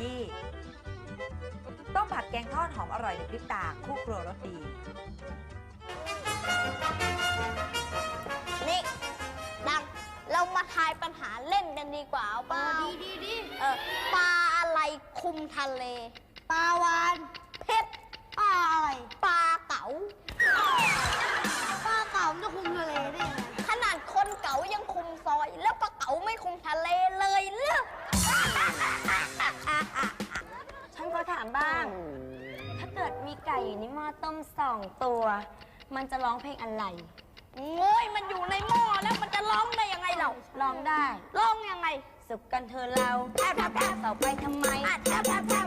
ยี้ต้มผัดแกงทอดหอมอร่อยในพริบตาคู่ครัวรสดี นี่ดังเรามาทายปัญหาเล่นกันดีกว่าเอาเปล่าดีดีดีเออปลาอะไรคุมทะเล ปลาวานเพชรปลาอะไร ปลาเก๋า มันจะร้องเพลงอะไรโง่ยมันอยู่ในหม้อแล้วมันจะร้องได้ยังไงเราร้องได้ ร้องยังไง สุกกันเธอะเราแทบแทบแทบต่อไปทำไมอะแทบแทบแทบ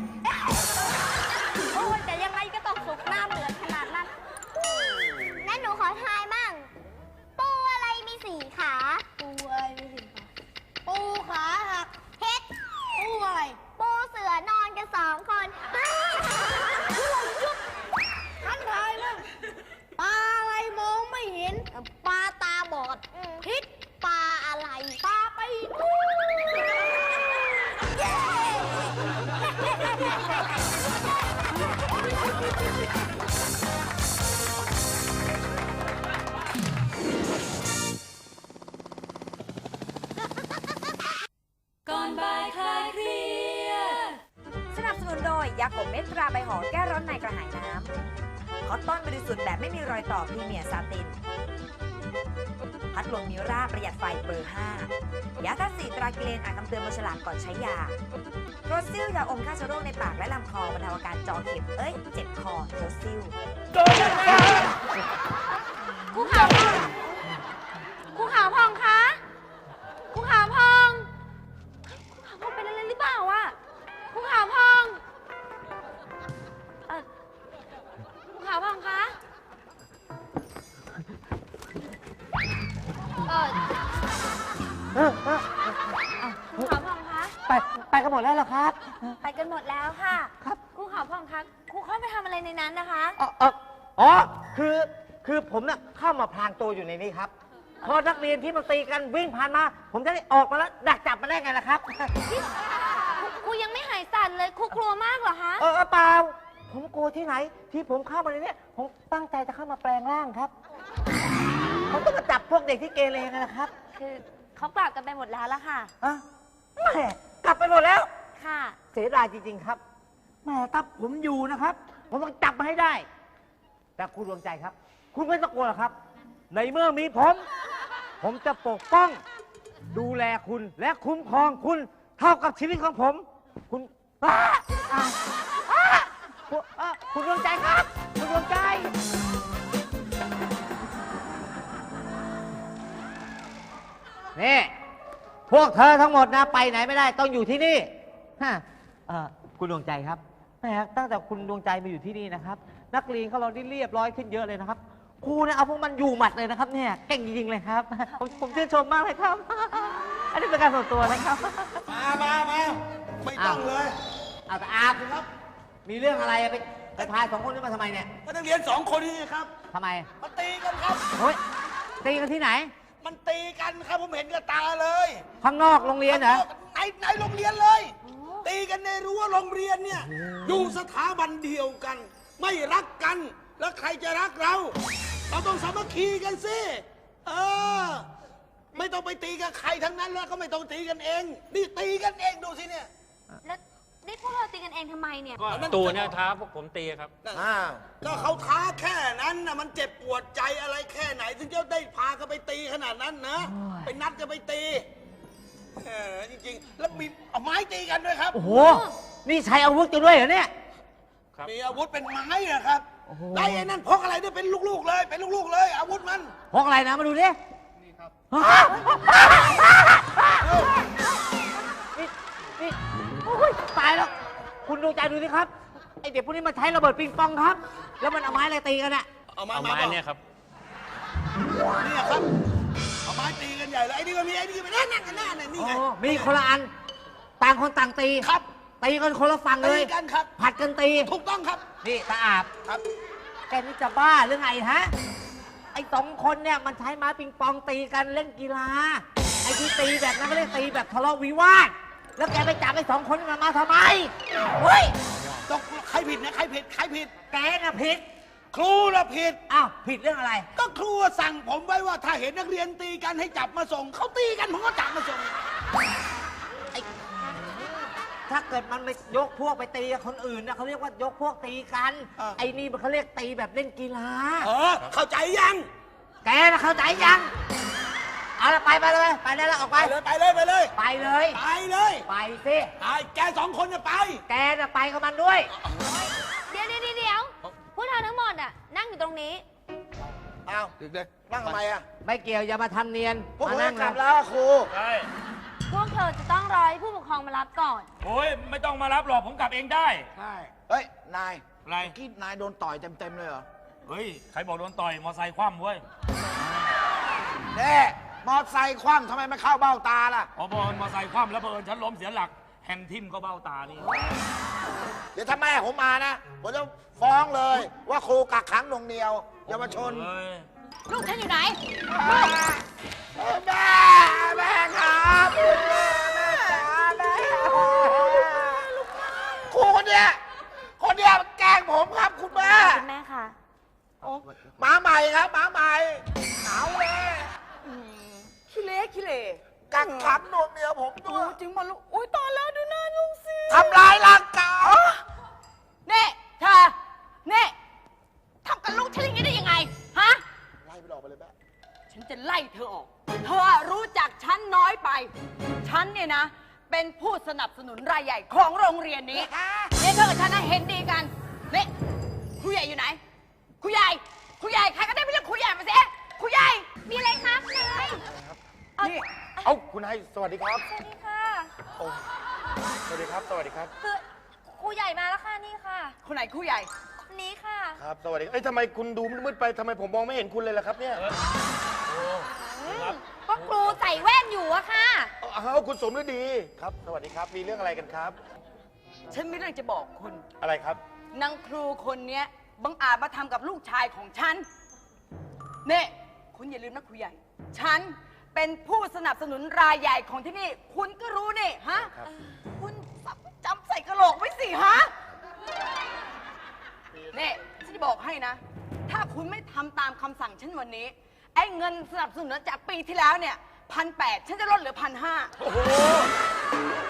โอ้ยแต่ยังไงก็ต้องสุกหน้าเหมือนขนาดนั้นนั่นหนูขอทายบ้าง ปูอะไรมีสี่ขา ปูอะไรมีสี่ขา ปูขาหัก นุนโดยยาขมเม็ดตราใบหอแก้ร้อนในกระหายน้ำคอตตอนบริสุทธิ์แบบไม่มีรอยต่อพรีเมียร์ซาติน พัดลมมิราประหยัดไฟเบอร์ 5 ยาทัศสีตรากิเลนอ่านคำเตือนบนฉลากก่อนใช้ยาโรซิลยาอมฆ่าเชื้อโรคในปากและลำคอบรรเทาอาการจอเข็มเอ้ยเจ็บคอโรซิลครูขาว ครูขาวพองคะ ไปไปกันหมดแล้วเหรอครับ ไปกันหมดแล้วค่ะครับ ครูขาวพองคะครูเข้าไปทำอะไรในนั้นนะคะออเออ๋อคือคือผมน่ะเข้ามาพรางตัวอยู่ในนี้ครับ พอนักเรียนที่มันตีกันวิ่งผ่านมา ผมจะได้ออกมาแล้วดักจับมันได้ไงล่ะครับ ครูยังไม่หายสั่นเลย ครูกลัวมากเหรอคะ เออเออเปล่า ผมกลัวที่ไหน ที่ผมเข้ามาในนี้ผมตั้งใจจะเข้ามาแปลงร่างครับ ผมต้องมาจับพวกเด็กที่เกเรกันนะครับ คือ เขากลับกันไปหมดแล้วละค่ะอะแหมกลับไปหมดแล้ว ค่ะ เสียดายจริง ๆ ครับแหมถ้าผมอยู่นะครับ ผมต้องจับมาให้ได้ แต่คุณดวงใจครับ คุณไม่ต้องกลัวหรอกครับ ในเมื่อมีผม ผมจะปกป้อง ดูแลคุณและคุ้มครองคุณเท่ากับชีวิตของผม คุณอ้าอ้าอ้าคุณอะคุณดวงใจครับ คุณดวงใจ นี่พวกเธอทั้งหมดนะไปไหนไม่ได้ต้องอยู่ที่นี่ฮะเอ่อคุณดวงใจครับแหมตั้งแต่คุณดวงใจมาอยู่ที่นี่นะครับ นักเรียนเขาเราได้เรียบร้อยขึ้นเยอะเลยนะครับครูเนี่ยเอาพวกมันอยู่หมัดเลยนะครับเนี่ยเก่งจริงๆเลยครับ ผมผมชื่นชมมากเลยครับ อันนี้เป็นการส่วนตัวนะครับมามามาไม่ต้องเลย เอาแต่อาคุณครับ มีเรื่องอะไรไปไปพายสองคนนี้มาทำไมเนี่ยก็นักเรียนสองคนนี้ครับทำไมมาตีกันครับ เฮ้ยตีกันที่ไหน มันตีกันครับผมเห็นกับตาเลยข้างนอกโรงเรียนเหรอ ในในโรงเรียนเลย ตีกันในรั้วโรงเรียนเนี่ย อยู่สถาบันเดียวกัน ไม่รักกัน แล้วใครจะรักเรา เราต้องสามัคคีกันสิ เออ ไม่ต้องไปตีกับใครทั้งนั้นแล้วก็ไม่ต้องตีกันเอง นี่ตีกันเองดูสิเนี่ย แล้ว นี่พวกเราตีกันเองทำไมเนี่ย ก็ตูเนี่ยท้าพวกผมตีครับ อ้าวก็เขาท้าแค่นั้นนะมันเจ็บปวดใจอะไรแค่ไหน ถึงจะได้พากันไปตีขนาดนั้นนะโอ้ยไปนัดกันไปตีเออจริงๆ แล้วมีเอาไม้ตีกันด้วยครับ โอ้โห นี่ใช้อาวุธกันด้วยเหรอเนี่ย ครับ มีอาวุธเป็นไม้อะครับไอ้ไอ้นั่นพกอะไรด้วยเป็นลูกๆเลย เป็นลูกๆเลย อาวุธมัน พกอะไรนะมาดูดินี่ครับนี่นี่โอ้ยตายแล้วคุณดูใจดูสิครับไอเด็กพวกนี้มันใช้ระเบิดปิงปองครับ แล้วมันเอาไม้อะไรตีกันอะเอาไม้เอามาไม้บอกเนี่ยครับเนี่ยครับ เอาไม้ตีกันใหญ่เลยไอ้นี่ก็มีไอ้นี่ก็มีนั่นนั่นนั่นนั่นนี่โอ้ไงมีคนละอันต่างคนต่างตีครับ ตีกันคนละฝั่งเลตีย กันครับ ผัดกันตีถูกต้องครับ นี่ตาอาบครับ แกนี่จะบ้าหรือไงฮะไอ้สองคนเนี่ยมันใช้ไม้ปิงปองตีกันเล่นกีฬาไอ้ที่ตีแบบนั้นก็เรียกตีแบบทะเลาะวิวาท แล้วแกไปจับไอ้สองคนนี้มันมาทำไมเฮ้ยตกใครผิดเนี่ยใครผิดใครผิด แกน่ะผิด ครูน่ะผิด อ้าวผิดเรื่องอะไร ก็ครูสั่งผมไว้ว่าถ้าเห็นนักเรียนตีกันให้จับมาส่งเขาตีกันผมก็จับมาส่ง ถ้าเกิดมันไปยกพวกไปตีกับคนอื่นนะเขาเรียกว่ายกพวกตีกัน เออ ไอ้นี่มันเขาเรียกตีแบบเล่นกีฬา เออเข้าใจยัง แกน่ะเข้าใจยัง เอาละไปไปเลยไปได้แล้วออกไป ไปเลยไปเลยไปเลยไปเลย ไปเลยไปสิไปแกสองคนจะไป แกน่ะไปกับมันด้วยเดี๋ยวเดี๋ยวเดี๋ยวพวกเธอทั้งหมดอะนั่งอยู่ตรงนี้อ้าวเด็กๆนั่งทำไมอะไม่เกี่ยวอย่ามาทำเนียนพวกมาผมนั่จะงกลับนะแล้วครูใช่พวกเธอจะต้องรอให้ผู้ปกครองมารับก่อน โอ้ยไม่ต้องมารับหรอกผมกลับเองได้ใช่เฮ้ยนายอะไรเมื่อกี้นายโดนต่อยเต็มๆเลยเหรอเฮ้ยใครบอกโดนต่อยมอไซค์คว่ำเว้ยแน่ มอไซค์คว่ำทำไมไม่เข้าเบ้าตาล่ะพอบอกมอไซค์คว่ำแล้วเผอิญฉันล้มเสียหลักแฮนด์ทิ่มก็เบ้าตานี่ เดี๋ยวถ้าแม่ผมมานะ ผมจะฟ้องเลยว่าครูกักขังหน่วงเหนียวเยาวชนเฮ้ยลูกฉันอยู่ไหนแม่ แม่ครับแม่จ๋าแม่ครูคนเนี้ยคนเนี้ยแกล้งผมครับคุณแม่ คุณแม่คะหมาใหม่ครับหมาใหม่หนาวเลย ขี้เละขี้เละกักขังหน่วงเหนียวผมด้โอ้วยจริงมาลูกโอ้ยตอนแล้วดูหน้าลูกสิทำร้ายร่างกายเน่เธอเน่ทำกับลูกฉันอย่างนี้ได้ยังไง ฮะ ไล่ไปออกไปเลยแม่ฉันจะไล่เธอออก เธอรู้จักฉันน้อยไป ฉันเนี่ยนะ เป็นผู้สนับสนุนรายใหญ่ของโรงเรียนนี้เนี่ยเธอกับฉันนะเห็นดีกันนี่ครูใหญ่อยู่ไหนครูใหญ่ครูใหญ่ใครก็ได้ไปเรียกครูใหญ่มาสิครูใหญ่ มีอะไรครับนาย นี่ เอ้า คุณนายสวัสดีครับ สวัสดีค่ะ โอ้สวัสดีครับ สวัสดีครับ คือครูใหญ่มาแล้วค่ะนี่ค่ะ คนไหนครูใหญ่ คนนี้ค่ะ ครับ สวัสดีเอ้ยทำไมคุณดูมืดๆไปทำไมผมมองไม่เห็นคุณเลยล่ะครับเนี่ยก็ครูใส่แว่นอยู่อะค่ะ เอาเอาคุณสมฤดี ครับ สวัสดีครับ มีเรื่องอะไรกันครับ ฉันมีเรื่องจะบอกคุณ อะไรครับ นางครูคนเนี้ยบังอาจมาทำกับลูกชายของฉัน เนี่ยคุณอย่าลืมนะครูใหญ่ ฉัน เป็นผู้สนับสนุนรายใหญ่ของที่นี่ คุณก็รู้นี่ฮะครับคุณจำใส่กระโหลกไว้สิฮะเนี่ยฉันจะบอกให้นะ ถ้าคุณไม่ทำตามคำสั่งฉันวันนี้ ไอ้เงินสนับสนุนจากปีที่แล้วเนี่ยพันแปดฉันจะลดเหลือพันห้าโอ้โห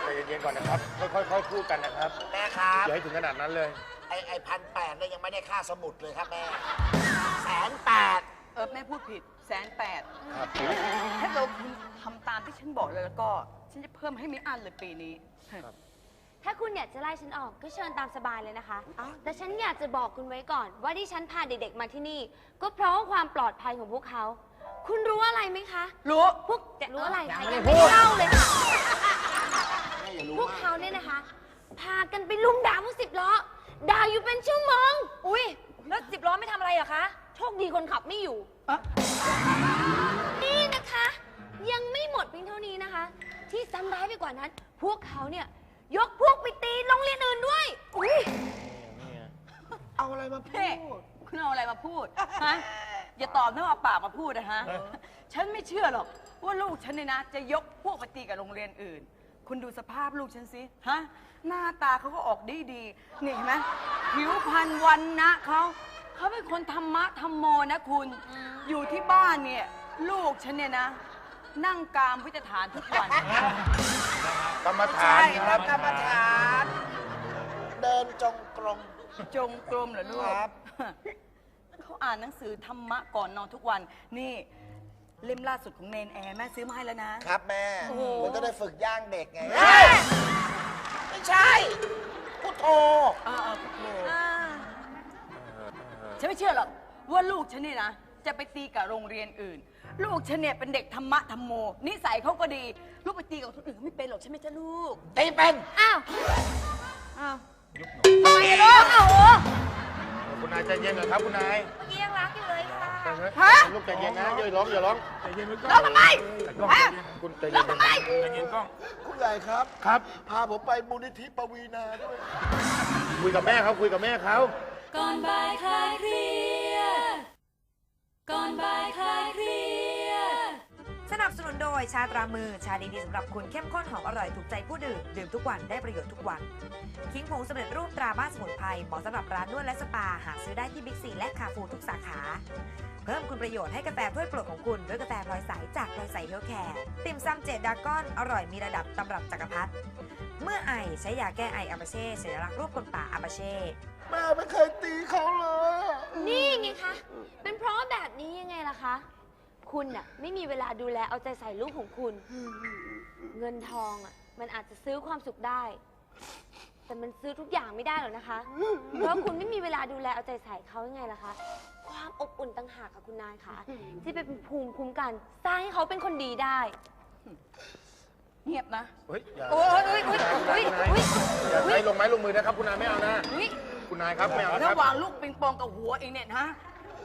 ใจเย็นๆก่อนนะครับ ค่อยๆค่อยๆพูดกันนะครับ แม่ครับอย่าให้ถึงขนาดนั้นเลย ไอไอพันแปดเนี่ยยังไม่ได้ค่าสมุดเลยครับแม่แสนแปดเออแม่พูดผิด แสนแปดครับถ้าเราคุณทำตามที่ฉันบอกเลยแล้วก็ ฉันจะเพิ่มให้ไม่อั้นเลยปีนี้ ถ้าคุณอยากจะไล่ฉันออกก็เชิญตามสบายเลยนะคะ แต่ฉันอยากจะบอกคุณไว้ก่อน ว่าที่ฉันพาเด็กๆมาที่นี่ ก็เพราะว่าความปลอดภัยของพวกเขา คุณรู้อะไรไหมคะ รู้ พวกรู้อะไรยังคะไม่ได้ยังพูไม่ดเล่าเลยค่ะ พวกเขาเนี่ยนะคะ พากันไปลุมด่าพวกสิบล้อ ด่าอยู่เป็นชั่วโมง อุ้ยแล้วสิบล้อไม่ทำอะไรเหรอคะ โชคดีคนขับไม่อยู่อะ นี่นะคะ ยังไม่หมดเพียงเท่านี้นะคะ ที่ซ้ำร้ายไปกว่านั้น พวกเขาเนี่ยยกพวกไปตีโรงเรียนอื่นด้วยอุ้ยเอาอะไรมาพูเพ่ดคุณเอาอะไรมาพูดฮะอย่าตอบนะว่าปากมาพูดนะฮะ ฉันไม่เชื่อหรอกว่าลูกฉันเนี่ยนะ จะยกพวกไปตีกับโรงเรียนอื่น คุณดูสภาพลูกฉันสิฮะหน้าตาเขาก็ออกดีดีๆนี่เห็นไหมผิวพรรณวันนะเขา เขาเป็นคนธรรมะธรรมโมนะคุณ อยู่ที่บ้านเนี่ย ลูกฉันเนี่ยนะ นั่งกามวิจฐานทุกวัน กรรมฐาใช่นคครัรับบกรรมฐาน เดินจงกรม จงกรมเหรอลูกครับ เขาอ่านหนังสือธรรมะก่อนนอนทุกวัน นี่เล่มล่าสุดของเนนแอร์แม่ซื้อมาให้แล้วนะ ครับแม่ โอ้โหผมจะได้ฝึกย่างเด็กไง ไม่ใช่พุทโธ อ่าๆพุทโธอ่า ฉันไม่เชื่อหรอกว่าลูกฉันนี่นะ จะไปตีกับโรงเรียนอื่น ลูกฉันเนี่ยเป็นเด็กธรรมะธรรมโม นิสัยเขาก็ดี ลูกไปตีกับคนอื่นเขาไม่เป็นหรอกใช่ไหมจ๊ะลูก ตีเป็น อ้าวอ้าวทำไมอะลูกอ้าวโอ้คุณนายใจเย็นหน่อยครับคุณนายเมื่อกี้ยังรักอยู่เลยค่ะฮะลูกใจเย็นนะอย่าร้องอย่าร้องใจเย็นไว้ก่อนแล้วทำไมกล้องฮะคุณใจเย็นใจเย็นกล้องคุณใหญ่ครับครับ พาผมไปมูลนิธิปวีนาด้วย คุยกับแม่เขาคุยกับแม่เขา ก่อนบ่ายคลายเครียด ก่อนบ่ายคลายเครียด สนับสนุนโดยชาตรามือชาดีๆสำหรับคุณเข้มข้นหอมอร่อยถูกใจผู้ดื่ม ดื่มทุกวันได้ประโยชน์ทุกวัน คิงผงสำเร็จรูปตราบ้านสมุนไพรเหมาะสำหรับร้านนวดและสปาหาซื้อได้ที่บิ๊กซีและคาฟูทุกสาขา เพิ่มคุณประโยชน์ให้กาแฟถ้วยโปรดของคุณด้วยกาแฟพลอยใสจากพลอยใสเฮลแคร์ติ่มซำเจดดากอนอร่อยมีระดับตำรับจักรพรรดิเมื่อไอใช้ยาแก้ไออาบาเช่สัญลักษณ์รูปคนป่าอาบาเช่ ม่ไม่เคยตีเขาเลยอะนี่ไงคะ เป็นเพราะแบบนี้ยังไงล่ะคะ คุณน่ะไม่มีเวลาดูแลเอาใจใส่ลูกของคุณ เงินทองอะมันอาจจะซื้อความสุขได้ แต่มันซื้อทุกอย่างไม่ได้หรอกนะคะ เพราะคุณไม่มีเวลาดูแลเอาใจใส่เขายังไงล่ะคะ ความอบอุ่นต่างหากค่ะคุณนายค่ะที่เป็นภูมิคุ้มกันสร้างให้เขาเป็นคนดีได้ เงียบนะ เฮ้ยอย่าโอ้ยโอ้ยโอ้ยโอ้ยโอ้ยอย่าใช้ลงไม้ลงมือนะครับ คุณนายไม่เอานะโอ้ย คุณนายครับไม่เอานะคระรับ หว่างลูกปิงปองกับหัวเองเนี่ยนะ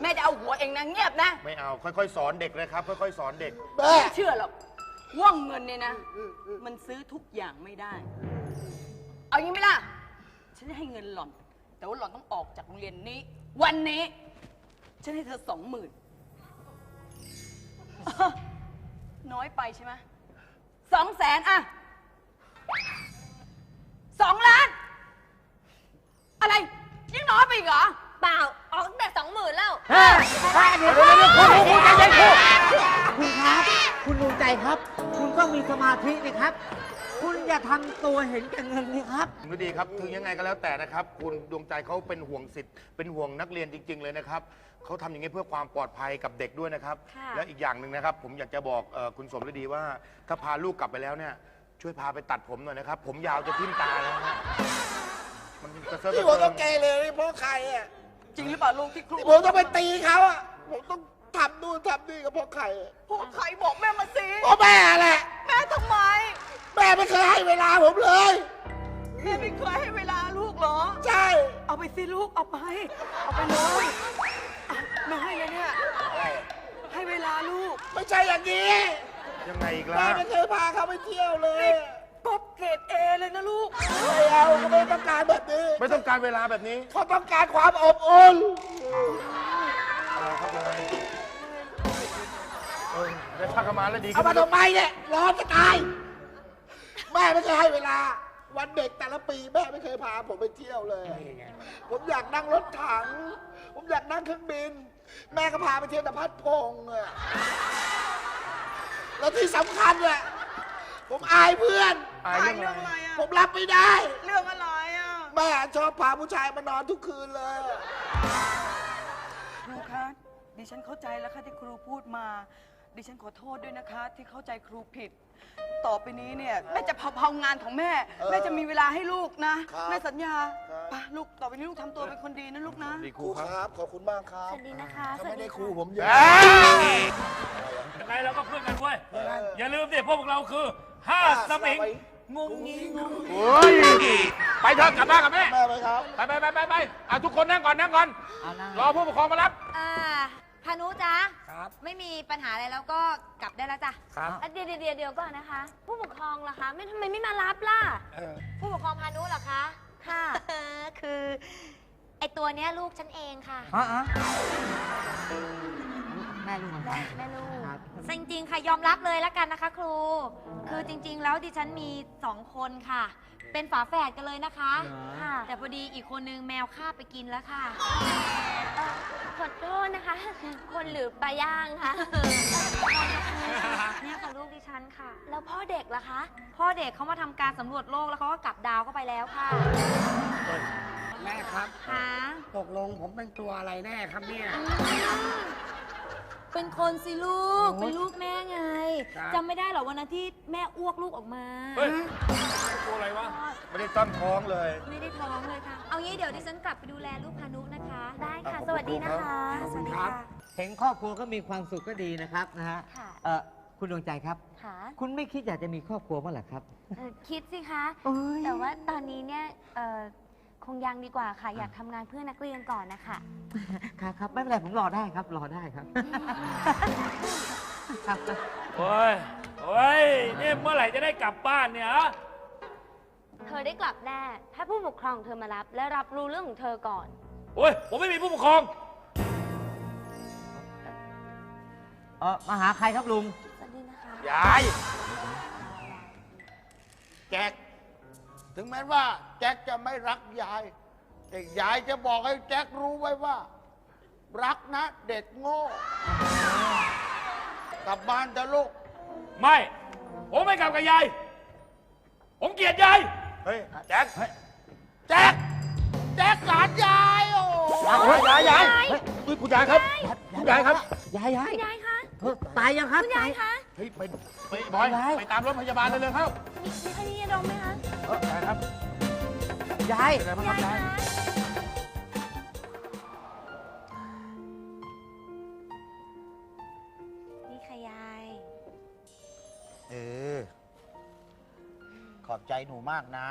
แม่จะเอาหัวเองนะเงียบนะไม่เอา ค่อยๆ สอนเด็กนะครับ ค่อยๆ สอนเด็ก แม่ไม่เชื่อหรอกว่าเงินเนี่ยนะ มันซื้อทุกอย่างไม่ได้ เอางี้ไหมล่ะฉันจะให้เงินหล่อน แต่ว่าหล่อนต้องออกจากโรงเรียนนี้ วันนี้ฉันให้เธอสองหมื่นน้อยไปใช่ไหมสองแสนอะสองล้าน อะไรยังน้อยไปอีกเหรอเปล่าออกตั้งแต่สองหมื่นแล้ว เฮ้ยเดี๋ยวเดี๋ยวเดี๋ยวคุณคุณใจเย็นคุณคุณครับ คุณดวงใจครับ คุณต้องมีสมาธินะครับ คุณอย่าทำตัวเห็นแก่เงินนี่ครับ คุณดีครับถึงยังไงก็แล้วแต่นะครับ คุณดวงใจเขาเป็นห่วงสิทธิ์เป็นห่วงนักเรียนจริง ๆ เลยนะครับเขาทำอย่างนี้เพื่อความปลอดภัยกับเด็กด้วยนะครับ ค่ะ และอีกอย่างหนึ่งนะครับ ผมอยากจะบอกเอ่อคุณสมฤดีว่า ถ้าพาลูกกลับไปแล้วเนี่ยช่วยพาไปตัดผมหน่อยนะครับ ผมยาวจะทิ่มตาแล้วนะ มันกระเซิร์กที่ระผมเซิต้องงเกเรนี่เพราะใครอะจริงหรือเปล่าลูกที่ครูที่ผมต้องไปตีเขาอะผมต้องทำนู่นทำนี่ก็เพราะใครอะพวกใครบอกแม่มาสิเพราะแม่แหละแม่ทำไม แม่ไม่เคยให้เวลาผมเลย แม่ไม่เคยให้เวลาลูกเหรอ ใช่ เอาไปสิลูกเอาไป เอาไปเลยอะแม่ให้เลยเนี่ยให้เวลาลูกไม่ใช่อย่างนี้ ยังไงอีกแม่ล่ะ ไม่เคยพาเขาไปเที่ยวเลยก๊อปเกรดเอเลยนะลูก การแบบนี้ไม่ต้องการเวลาแบบนี้เขาต้องการความอบอุ่นอะไรครับยังไงเออได้พักกันมาแล้วดีเอาขึ้นมาทำไมเนี่ยร้อนจะตายแม่ไม่เคยให้เวลา วันเด็กแต่ละปีแม่ไม่เคยพาผมไปเที่ยวเลย ผมอยากนั่งรถถัง ผมอยากนั่งเครื่องบิน แม่ก็พาไปเที่ยวแต่พัดพงษ์อะแล้วที่สำคัญเนี่ยผมอายเพื่อน อายเรื่องอะไร ผมรับไม่ได้ เรื่องอะไรอะ แม่ชอบพาผู้ชายมานอนทุกคืนเลย ครูคะดิฉันเข้าใจแล้วค่ะที่ครูพูดมา ดิฉันขอโทษด้วยนะคะ ที่เข้าใจครูผิด ต่อไปนี้เนี่ยแม่จะเผาๆงานของแม่ เออแม่จะมีเวลาให้ลูกนะ ครับแม่สัญญาครับ ไปลูกต่อไปนี้ลูกทำตัวเป็นคนดีนะลูกนะดีคครูรูคครับรับ ขอบคุณมากครับสวัสดีนะคะถ้าสวัไม่สดีได้คค่ะรูผมเยอะเอ้ยยังไงเราก็เพื่อนกันเว้ย อย่าลืมดิพวกเราคือห้าสมิง งงงิงงงโอ้ยไปเถอะกลับบ้านกับแม่แม่ไหมครับ ไปไปไปไปไปอะทุกคนนั่งก่อนนั่งก่อนรอผู้ปกครองมารับ อ่าพานุจ๊ะครับ ไม่มีปัญหาอะไรแล้วก็กลับได้แล้วจ้ะครับ อะเดี๋ยวเดี๋ยวเดี๋ยวก่อนนะคะ ผู้ปกครองล่ะคะ ไม่ทำไมไม่มารับล่ะผู้ปกครองพานุเหรอคะ ค่ะคือ ไอตัวเนี้ยลูกฉันเองค่ะอ๋ออ๋อแม่ลูกมัน แม่ลูกครับ จริงๆค่ะยอมรับเลยแล้วกันนะคะ ครู คือจริง ๆ แล้วดิฉันมีสองคนค่ะ เป็นฝาแฝดกันเลยนะคะค่ะ แต่พอดีอีกคนนึงแมวฆ่าไปกินแล้วค่ะ เอ่อขอโทษนะคะ คนหรือปลาย่างคะเนี่ยค่ะลูกดิฉันค่ะ แล้วพ่อเด็กล่ะคะ พ่อเด็กเขามาทำการสำรวจโลกแล้วเขาก็กลับดาวเข้าไปแล้วค่ะแม่ครับ ค่ะตกลงผมเป็นตัวอะไรแน่ครับเนี่ย เป็นคนสิลูกโอ้ยเป็นลูกแม่ไงครับ จำไม่ได้เหรอวันนั้นที่แม่อ้วกลูกออกมา เฮ้ยตัวอะไรวะ ไม่ได้ตั้งท้องเลย ไม่ได้ท้องเลยค่ะ เอางี้เดี๋ยวดิฉันกลับไปดูแลลูกพานุนะคะ ได้ค่ะขอบคุณสวัสดีนะคะครับสวัสดีค่ะเห็นครอบครัวก็มีความสุขก็ดีนะครับนะฮะค่ะ เออคุณดวงใจครับ ค่ะคุณไม่คิดอยากจะมีครอบครัวบ้างเหรอครับ เอ่อคิดสิคะแต่ว่าตอนนี้เนี่ยเอ่อ คงยังดีกว่าค่ะ อยากทำงานเพื่อนักเรียนก่อนนะคะครับครับไม่เป็นไรผมรอได้ครับ รอได้ครับครับโอ้ยโอ้ยนี่เมื่อไหร่จะได้กลับบ้านเนี่ยฮะเธอได้กลับแน่ถ้าผู้ปกครองเธอมารับ และรับรู้เรื่องของเธอก่อน โอ้ยผมไม่มีผู้ปกครอง เออมาหาใครครับลุง สวัสดีนะคะ ยายแจ็ค ถึงแม้ว่า แจ็คจะไม่รักยาย แต่ยายจะบอกให้แจ็ครู้ไว้ว่า รักนะเด็กโง่ กลับบ้านเถอะลูก ไม่ ผมไม่กลับกับยาย ผมเกลียดยาย เฮ้ย แจ็ค แจ็ค แจ็คหลานยายโอ้ ยายยายเฮ้ยเฮ้ยคุณยายครับ คุณยายครับ ยายยายคุณยายคะ เออตายยังครับคุณยายคะเฮ้ยไปไปบอยยายไปตามรถพยาบาลเลยเลยเข้ามีมีใครได้ยินร้องไหมคะเออยายครับยาย เป็นไงบ้างครับยายนี่ค่ะยายเออ ขอบใจหนูมากนะ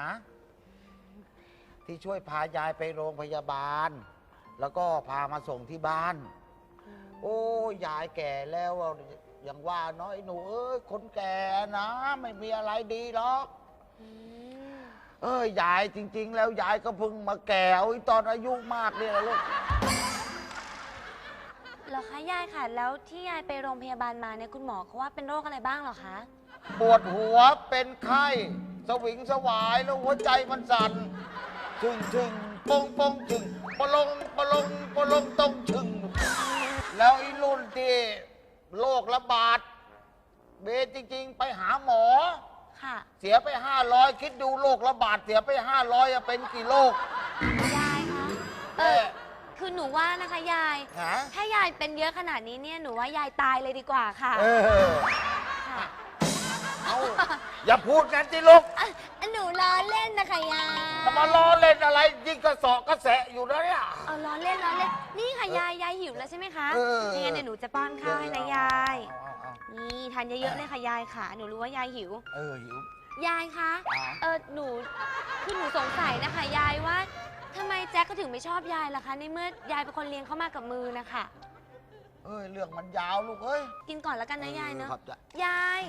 ที่ช่วยพายายไปโรงพยาบาล แล้วก็พามาส่งที่บ้าน โอ้ยายแก่แล้วอะอย่างว่าน้อยหนูเอ้ยคนแก่นะ ไม่มีอะไรดีหรอก เอ้ยยายจริง ๆ แล้วยายก็เพิ่งมาแก่เอาไอ้ตอนอายุมากเนี่ยแหละลูก เหรอคะยายค่ะ แล้วที่ยายไปโรงพยาบาลมาเนี่ยคุณหมอเขาว่าเป็นโรคอะไรบ้างเหรอคะปวดหัวเป็นไข้ สวิงสวายแล้วหัวใจมันสั่นจึงจึงปงปงจึงปะลงปะลงปะลงตรงจึง แล้วไอ้รุ่นที่โรคระบาด เบสจริง ๆ ไปหาหมอ ค่ะ เสียไปห้าร้อยคิดดูโรคระบาดเสียไปห้าร้อยเป็นกี่โรค ยายคะ เออ คือหนูว่านะคะยาย ฮะ ถ้ายายเป็นเยอะขนาดนี้เนี่ย หนูว่ายายตายเลยดีกว่าค่ะเออ ค่ะเอา อย่าพูดกันสิลูกอะหนูล้อเล่นนะคะยาย จะมาล้อเล่นอะไรยิ่งกระเสอบกระแสะอยู่แล้วเนี่ย เอาล้อเล่นล้อเล่น นี่ค่ะยายยายหิวแล้วใช่ไหมคะเออ ยังไงเดี๋ยวหนูจะป้อนข้าวให้นะยายเอาเอาเอานี่ทานเยอะๆเลยค่ะยายค่ะ หนูรู้ว่ายายหิว เออหิว ยายคะอ๋อเออหนูคือหนูสงสัยนะคะยายว่าทำไมแจ็คก็ถึงไม่ชอบยายล่ะคะ ในเมื่อยายเป็นคนเลี้ยงเขามากับมือนะคะ เอ้ยเรื่องมันยาวลูกเอ้ยกินก่อนแล้วกันนะยายเนอะขอบใจยาย